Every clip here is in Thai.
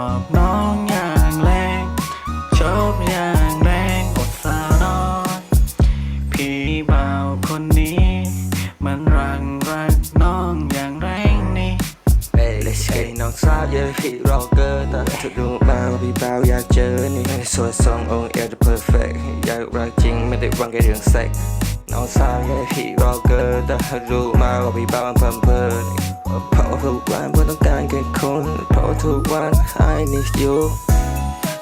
อบน้องอย่างแรงชอบอย่างแรงอดสาวน้อยพี่บ่าวคนนี้ มันรังรักน้องอย่างแรงนี่ Hey, let's get น้องสาวเยอะพี่รอเกอร์แต่เธอดูเบาพี่บ่าวอยากเจอนี่สวยสององค์เอลเดอร์เพอร์เฟกอยากรักจริงไม่ได้วางแค่เรื่องเซ็กน้องสาวเยอะพี่รอเกอร์แต่เธอดูว่าพี่บ่าวมันเพิ่มเพิ่น พิ่มเพราทุกวันเพื่อต้องการแค่คุณเพราะทุกวัน I need you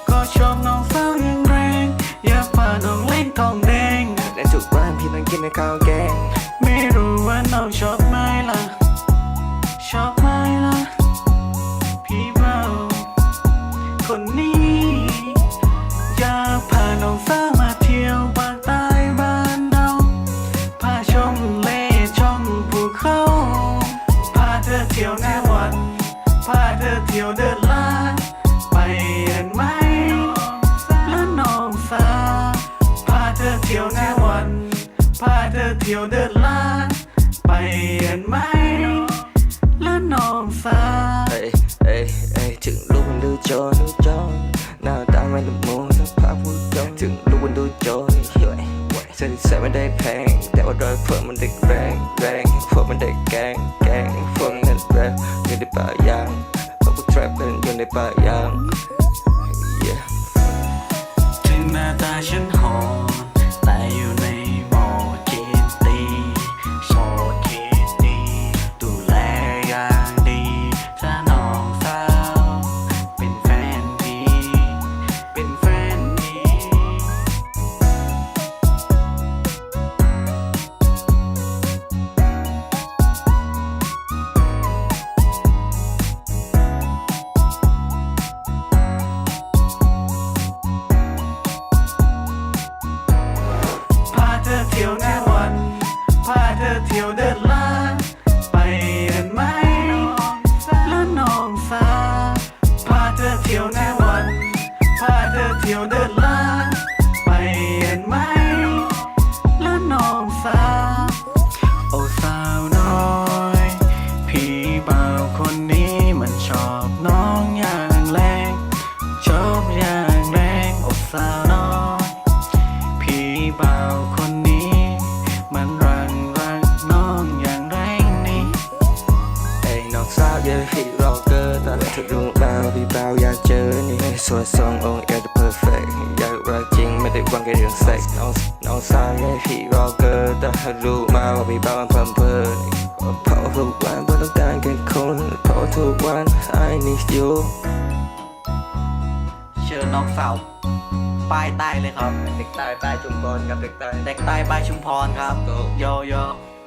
ก็ชอบน้องสาวอย่างแรงอย่าพาน้องเล่นทองแดงและทุกวันพี่ต้องกินในข้าวแกง พาเธอเที่ยวเดินลาไปเห็นไหมและน้องสาพาเธอเที่ยวในวันพาเธอเที่ยวเดินลาไปเห็นไหมและน้องสาเอ้ยเอ้ยเอ้ยถึงลูกมันดูโจรดูโจรหน้าตาไม่ละมุนสภาพผู้จนถึงลูกมันดูโจรเฮ้ยเส้นใส่ไม่ได้แพงแต่ว่าโดยพวกมันเด็กแรงแรงพวกมันเด็กแกงแกงพวก นั้นแรปอยู่ในป่ายางพวกกูแทรปกันอยู่ในป่ายาง yeah ถึงหน้าตาฉันหอม เธอเที่ยวเดิน สาวอย่าพี่รอเกินแต่เธอรู้มาว่าพี่เบาอยากเจอนี่สวยทรงองค์เอวจะเพอร์เฟกอยากรักจริงไม่ได้หวังแค่เรื่องเซ็กน้องน้องสาวอย่าพี่รอเกินแต่เธอรู้มาว่าพี่เบามันเพิ่มเพิ่มเพราะทุกวันเพื่อต้องการแค่คุณเพราะทุกวัน I need you เชิญน้องสาวป้ายใต้เลยครับ เด็กใต้ใต้จุมพรกับเด็กใต้เด็กใต้ป้ายชุมพรครับโกโยโยเ